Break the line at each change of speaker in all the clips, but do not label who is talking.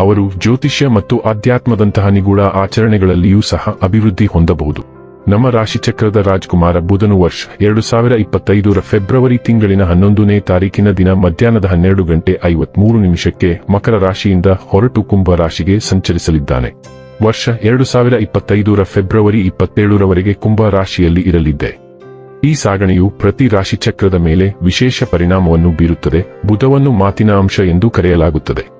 ಅವರು ಜ್ಯೋತಿಷ್ಯ ಮತ್ತು ಆಧ್ಯಾತ್ಮದಂತಹ ನಿಗೂಢ ಆಚರಣೆಗಳಲ್ಲಿಯೂ ಸಹ ಅಭಿವೃದ್ಧಿ ಹೊಂದಬಹುದು. ನಮ್ಮ ರಾಶಿಚಕ್ರದ ರಾಜ್ಕುಮಾರ ಬುಧನು ವರ್ಷ ಎರಡು ಸಾವಿರ ಇಪ್ಪತ್ತೈದರ ಫೆಬ್ರವರಿ ತಿಂಗಳಿನ ಹನ್ನೊಂದನೇ ತಾರೀಕಿನ ದಿನ ಮಧ್ಯಾಹ್ನದ ಹನ್ನೆರಡು ಗಂಟೆ ಐವತ್ಮೂರು ನಿಮಿಷಕ್ಕೆ ಮಕರ ರಾಶಿಯಿಂದ ಹೊರಟು ಕುಂಭ ರಾಶಿಗೆ ಸಂಚರಿಸಲಿದ್ದಾನೆ. ವರ್ಷ ಎರಡು ಸಾವಿರ ಇಪ್ಪತ್ತೈದರ ಫೆಬ್ರವರಿ ಇಪ್ಪತ್ತೇಳರವರೆಗೆ ಕುಂಭ ರಾಶಿಯಲ್ಲಿ ಇರಲಿದ್ದೆ. ಈ ಸಾಗಣೆಯು ಪ್ರತಿ ರಾಶಿಚಕ್ರದ ಮೇಲೆ ವಿಶೇಷ ಪರಿಣಾಮವನ್ನು ಬೀರುತ್ತದೆ. ಬುಧವನ್ನು ಮಾತಿನ ಅಂಶ ಎಂದು ಕರೆಯಲಾಗುತ್ತದೆ.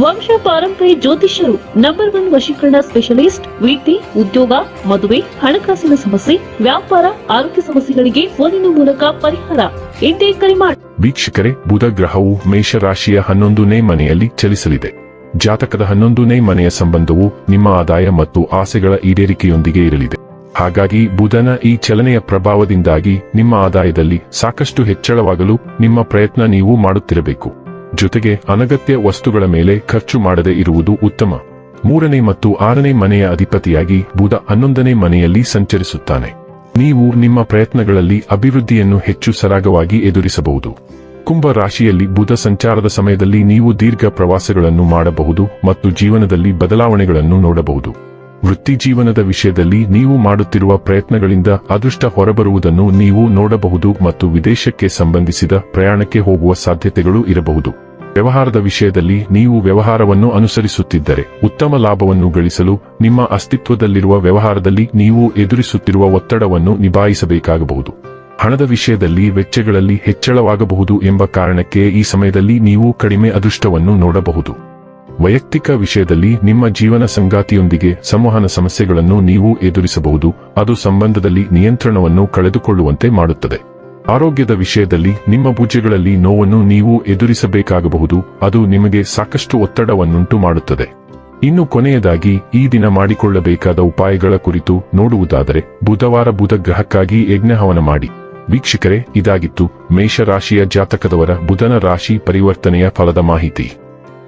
ವಂಶ ಪಾರಂಪರ್ಯ ಜ್ಯೋತಿಷ್ಯರು ನಂಬರ್ ಒನ್ ವಶೀಕರಣ ಸ್ಪೆಷಲಿಸ್ಟ್ ವೃತ್ತಿ ಉದ್ಯೋಗ, ಮದುವೆ, ಹಣಕಾಸಿನ ಸಮಸ್ಯೆ, ವ್ಯಾಪಾರ, ಆರೋಗ್ಯ ಸಮಸ್ಯೆಗಳಿಗೆ ಫೋನಿನ ಮೂಲಕ ಪರಿಹಾರ. ಎಂದೇ ಕರೆ ಮಾಡಿ
ವೀಕ್ಷಕರೇ, ಬುಧ ಗ್ರಹವು ಮೇಷರಾಶಿಯ ಹನ್ನೊಂದನೇ ಮನೆಯಲ್ಲಿ ಚಲಿಸಲಿದೆ. ಜಾತಕದ ಹನ್ನೊಂದನೇ ಮನೆಯ ಸಂಬಂಧವು ನಿಮ್ಮ ಆದಾಯ ಮತ್ತು ಆಸೆಗಳ ಈಡೇರಿಕೆಯೊಂದಿಗೆ ಇರಲಿದೆ. ಹಾಗಾಗಿ ಬುಧನ ಈ ಚಲನೆಯ ಪ್ರಭಾವದಿಂದಾಗಿ ನಿಮ್ಮ ಆದಾಯದಲ್ಲಿ ಸಾಕಷ್ಟು ಹೆಚ್ಚಳವಾಗಲು ನಿಮ್ಮ ಪ್ರಯತ್ನ ನೀವು ಮಾಡುತ್ತಿರಬೇಕು. ಜೊತೆಗೆ ಅನಗತ್ಯ ವಸ್ತುಗಳ ಮೇಲೆ ಖರ್ಚು ಮಾಡದೆ ಇರುವುದು ಉತ್ತಮ. ಮೂರನೇ ಮತ್ತು ಆರನೇ ಮನೆಯ ಅಧಿಪತಿಯಾಗಿ ಬುಧ ಹನ್ನೊಂದನೇ ಮನೆಯಲ್ಲಿ ಸಂಚರಿಸುತ್ತಾನೆ. ನೀವು ನಿಮ್ಮ ಪ್ರಯತ್ನಗಳಲ್ಲಿ ಅಭಿವೃದ್ಧಿಯನ್ನು ಹೆಚ್ಚು ಸರಾಗವಾಗಿ ಎದುರಿಸಬಹುದು. ಕುಂಭ ರಾಶಿಯಲ್ಲಿ ಬುಧ ಸಂಚಾರದ ಸಮಯದಲ್ಲಿ ನೀವು ದೀರ್ಘ ಪ್ರವಾಸಗಳನ್ನು ಮಾಡಬಹುದು ಮತ್ತು ಜೀವನದಲ್ಲಿ ಬದಲಾವಣೆಗಳನ್ನು ನೋಡಬಹುದು. ವೃತ್ತಿ ಜೀವನದ ವಿಷಯದಲ್ಲಿ ನೀವು ಮಾಡುತ್ತಿರುವ ಪ್ರಯತ್ನಗಳಿಂದ ಅದೃಷ್ಟ ಹೊರಬರುವುದನ್ನು ನೀವು ನೋಡಬಹುದು ಮತ್ತು ವಿದೇಶಕ್ಕೆ ಸಂಬಂಧಿಸಿದ ಪ್ರಯಾಣಕ್ಕೆ ಹೋಗುವ ಸಾಧ್ಯತೆಗಳು ಇರಬಹುದು. ವ್ಯವಹಾರದ ವಿಷಯದಲ್ಲಿ ನೀವು ವ್ಯವಹಾರವನ್ನು ಅನುಸರಿಸುತ್ತಿದ್ದರೆ ಉತ್ತಮ ಲಾಭವನ್ನು ಗಳಿಸಲು ನಿಮ್ಮ ಅಸ್ತಿತ್ವದಲ್ಲಿರುವ ವ್ಯವಹಾರದಲ್ಲಿ ನೀವು ಎದುರಿಸುತ್ತಿರುವ ಒತ್ತಡವನ್ನು ನಿಭಾಯಿಸಬೇಕಾಗಬಹುದು. ಹಣದ ವಿಷಯದಲ್ಲಿ ವೆಚ್ಚಗಳಲ್ಲಿ ಹೆಚ್ಚಳವಾಗಬಹುದು ಎಂಬ ಕಾರಣಕ್ಕೆ ಈ ಸಮಯದಲ್ಲಿ ನೀವು ಕಡಿಮೆ ಅದೃಷ್ಟವನ್ನು ನೋಡಬಹುದು. ವೈಯಕ್ತಿಕ ವಿಷಯದಲ್ಲಿ ನಿಮ್ಮ ಜೀವನ ಸಂಗಾತಿಯೊಂದಿಗೆ ಸಂವಹನ ಸಮಸ್ಯೆಗಳನ್ನು ನೀವು ಎದುರಿಸಬಹುದು. ಅದು ಸಂಬಂಧದಲ್ಲಿ ನಿಯಂತ್ರಣವನ್ನು ಕಳೆದುಕೊಳ್ಳುವಂತೆ ಮಾಡುತ್ತದೆ. ಆರೋಗ್ಯದ ವಿಷಯದಲ್ಲಿ ನಿಮ್ಮ ಭುಜಗಳಲ್ಲಿ ನೋವನ್ನು ನೀವು ಎದುರಿಸಬೇಕಾಗಬಹುದು. ಅದು ನಿಮಗೆ ಸಾಕಷ್ಟು ಒತ್ತಡವನ್ನುಂಟು ಮಾಡುತ್ತದೆ. ಇನ್ನು ಕೊನೆಯದಾಗಿ, ಈ ದಿನ ಮಾಡಿಕೊಳ್ಳಬೇಕಾದ ಉಪಾಯಗಳ ಕುರಿತು ನೋಡುವುದಾದರೆ, ಬುಧವಾರ ಬುಧ ಗ್ರಹಕ್ಕಾಗಿ ಯಜ್ಞಹವನ ಮಾಡಿ. ವೀಕ್ಷಕರೇ, ಇದಾಗಿತ್ತು. ಮೇಷರಾಶಿಯ ಜಾತಕದವರ ಬುಧನ ರಾಶಿ ಪರಿವರ್ತನೆಯ ಫಲದ ಮಾಹಿತಿ.